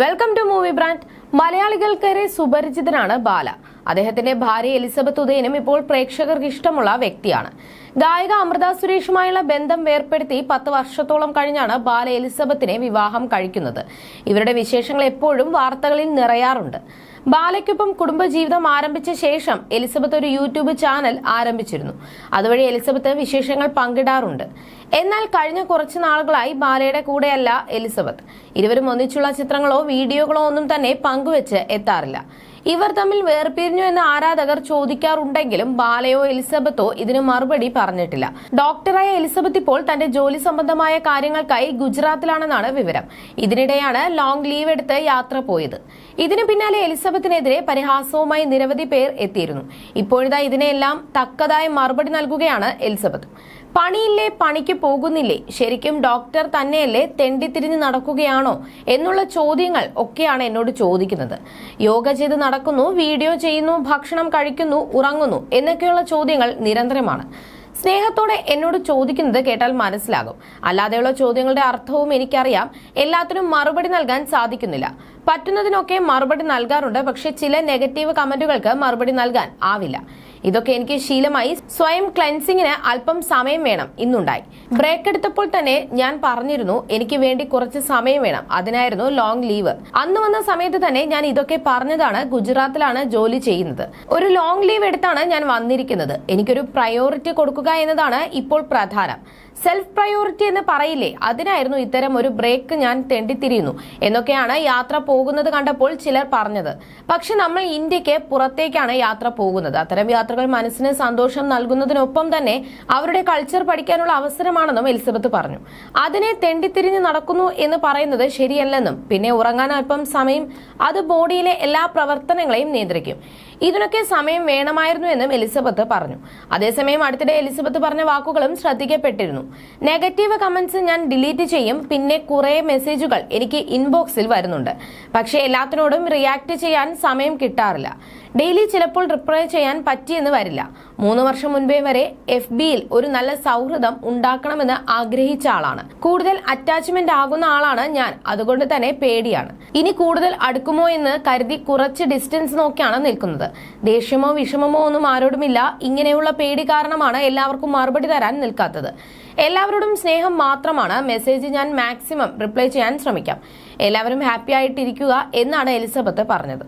Welcome to movie brand മലയാളികൾക്കേറെ സുപരിചിതനാണ് ബാല. അദ്ദേഹത്തിന്റെ ഭാര്യ എലിസബത്ത് ഉദയനും ഇപ്പോൾ പ്രേക്ഷകർക്ക് ഇഷ്ടമുള്ള വ്യക്തിയാണ്. ഗായിക അമൃത സുരേഷുമായുള്ള ബന്ധം വേർപ്പെടുത്തി പത്ത് വർഷത്തോളം കഴിഞ്ഞാണ് ബാല എലിസബത്തിനെ വിവാഹം കഴിക്കുന്നത്. ഇവരുടെ വിശേഷങ്ങൾ എപ്പോഴും വാർത്തകളിൽ നിറയാറുണ്ട്. ബാലയ്ക്കൊപ്പം കുടുംബജീവിതം ആരംഭിച്ച ശേഷം എലിസബത്ത് ഒരു യൂട്യൂബ് ചാനൽ ആരംഭിച്ചിരുന്നു. അതുവഴി എലിസബത്ത് വിശേഷങ്ങൾ പങ്കിടാറുണ്ട്. എന്നാൽ കഴിഞ്ഞ കുറച്ച് നാളുകളായി ബാലയുടെ കൂടെയല്ല എലിസബത്ത്. ഇരുവരും ഒന്നിച്ചുള്ള ചിത്രങ്ങളോ വീഡിയോകളോ ഒന്നും തന്നെ പങ്കുവെച്ച് എത്താറില്ല. ഇവർ തമ്മിൽ വേർപിരിഞ്ഞു എന്ന് ആരാധകർ ചോദിക്കാറുണ്ടെങ്കിലും ബാലയോ എലിസബത്തോ ഇതിന് മറുപടി പറഞ്ഞിട്ടില്ല. ഡോക്ടറായ എലിസബത്ത് ഇപ്പോൾ തന്റെ ജോലി സംബന്ധമായ കാര്യങ്ങൾക്കായി ഗുജറാത്തിലാണെന്നാണ് വിവരം. ഇതിനിടെയാണ് ലോങ് ലീവ് എടുത്ത് യാത്ര പോയത്. ഇതിനു പിന്നാലെ എലിസബത്തിനെതിരെ പരിഹാസവുമായി നിരവധി പേർ എത്തിയിരുന്നു. ഇപ്പോഴിതാ ഇതിനെല്ലാം തക്കതായ മറുപടി നൽകുകയാണ് എലിസബത്ത്. പണിയില്ലേ പണിക്ക് പോകുന്നില്ലേ? ശരിക്കും ഡോക്ടർ തന്നെയല്ലേ തെണ്ടിത്തിരിഞ്ഞ് നടക്കുകയാണോ? എന്നുള്ള ചോദ്യങ്ങൾ ഒക്കെയാണ് എന്നോട് ചോദിക്കുന്നത്. യോഗ ചെയ്ത് നടക്കുന്നു വീഡിയോ ചെയ്യുന്നു ഭക്ഷണം കഴിക്കുന്നു ഉറങ്ങുന്നു എന്നൊക്കെയുള്ള ചോദ്യങ്ങൾ നിരന്തരമാണ്. സ്നേഹത്തോടെ എന്നോട് ചോദിക്കുന്നത് കേട്ടാൽ മനസ്സിലാകും. അല്ലാതെയുള്ള ചോദ്യങ്ങളുടെ അർത്ഥവും എനിക്കറിയാം. എല്ലാത്തിനും മറുപടി നൽകാൻ സാധിക്കുന്നില്ല. പറ്റുന്നതിനൊക്കെ മറുപടി നൽകാറുണ്ട് പക്ഷെ ചില നെഗറ്റീവ് കമന്റുകൾക്ക് മറുപടി നൽകാൻ ആവില്ല. ഇതൊക്കെ എനിക്ക് ശീലമായി. സ്വയം ക്ലൻസിങ്ങിന് അല്പം സമയം വേണം. ഇന്നുണ്ടായി. ബ്രേക്ക് എടുത്തപ്പോൾ തന്നെ ഞാൻ പറഞ്ഞിരുന്നു എനിക്ക് വേണ്ടി കുറച്ച് സമയം വേണം. അതിനായിരുന്നു ലോങ് ലീവ് അന്ന് വന്ന സമയത്ത് തന്നെ ഞാൻ ഇതൊക്കെ പറഞ്ഞതാണ് ഗുജറാത്തിലാണ് ജോലി ചെയ്യുന്നത്. ഒരു ലോങ് ലീവ് എടുത്താണ് ഞാൻ വന്നിരിക്കുന്നത്. എനിക്കൊരു പ്രയോറിറ്റി കൊടുക്കുക എന്നതാണ് ഇപ്പോൾ പ്രധാനം. സെൽഫ് പ്രയോറിറ്റി എന്ന് പറയില്ലേ അതിനായിരുന്നു ഇത്തരം ഒരു ബ്രേക്ക് ഞാൻ തെണ്ടിത്തിരിയുന്നു എന്നൊക്കെയാണ് യാത്ര പോകുന്നത് കണ്ടപ്പോൾ ചിലർ പറഞ്ഞത്. പക്ഷെ നമ്മൾ ഇന്ത്യയ്ക്ക് പുറത്തേക്കാണ് യാത്ര പോകുന്നത്. അത്തരം യാത്രകൾ മനസ്സിന് സന്തോഷം നൽകുന്നതിനൊപ്പം തന്നെ അവരുടെ കൾച്ചർ പഠിക്കാനുള്ള അവസരമാണെന്നും എലിസബത്ത് പറഞ്ഞു. അതിനെ തെണ്ടിത്തിരിഞ്ഞ് നടക്കുന്നു എന്ന് പറയുന്നത് ശരിയല്ലെന്നും പിന്നെ ഉറങ്ങാൻ അല്പം സമയം അത് ബോഡിയിലെ എല്ലാ പ്രവർത്തനങ്ങളെയും നിയന്ത്രിക്കും. ഇതിനൊക്കെ സമയം വേണമായിരുന്നു എന്നും എലിസബത്ത് പറഞ്ഞു. അതേസമയം അടുത്തിടെ എലിസബത്ത് പറഞ്ഞ വാക്കുകളും ശ്രദ്ധിക്കപ്പെട്ടിരുന്നു. നെഗറ്റീവ് കമന്റ്സ് ഞാൻ ഡിലീറ്റ് ചെയ്യും പിന്നെ കുറെ മെസ്സേജുകൾ എനിക്ക് ഇൻബോക്സിൽ വരുന്നുണ്ട്. പക്ഷേ എല്ലാത്തിനോടും റിയാക്ട് ചെയ്യാൻ സമയം കിട്ടാറില്ല. ഡെയിലി ചിലപ്പോൾ റിപ്ലൈ ചെയ്യാൻ പറ്റിയെന്ന് വരില്ല. മൂന്ന് വർഷം മുൻപേ വരെ എഫ് ബിയിൽ ഒരു നല്ല സൗഹൃദം ഉണ്ടാക്കണമെന്ന് ആഗ്രഹിച്ച ആളാണ്. കൂടുതൽ അറ്റാച്ച്മെന്റ് ആകുന്ന ആളാണ് ഞാൻ. അതുകൊണ്ട് തന്നെ പേടിയാണ്. ഇനി കൂടുതൽ അടുക്കുമോ എന്ന് കരുതി കുറച്ച് ഡിസ്റ്റൻസ് നോക്കിയാണ് നിൽക്കുന്നത്. ദേഷ്യമോ വിഷമമോ ഒന്നും ആരോടുമില്ല. ഇങ്ങനെയുള്ള പേടി കാരണമാണ് എല്ലാവർക്കും മറുപടി തരാൻ നിൽക്കാത്തത്. എല്ലാവരോടും സ്നേഹം മാത്രമാണ്. മെസ്സേജ് ഞാൻ മാക്സിമം റിപ്ലൈ ചെയ്യാൻ ശ്രമിക്കാം. എല്ലാവരും ഹാപ്പി ആയിട്ടിരിക്കുക എന്നാണ് എലിസബത്ത് പറഞ്ഞത്.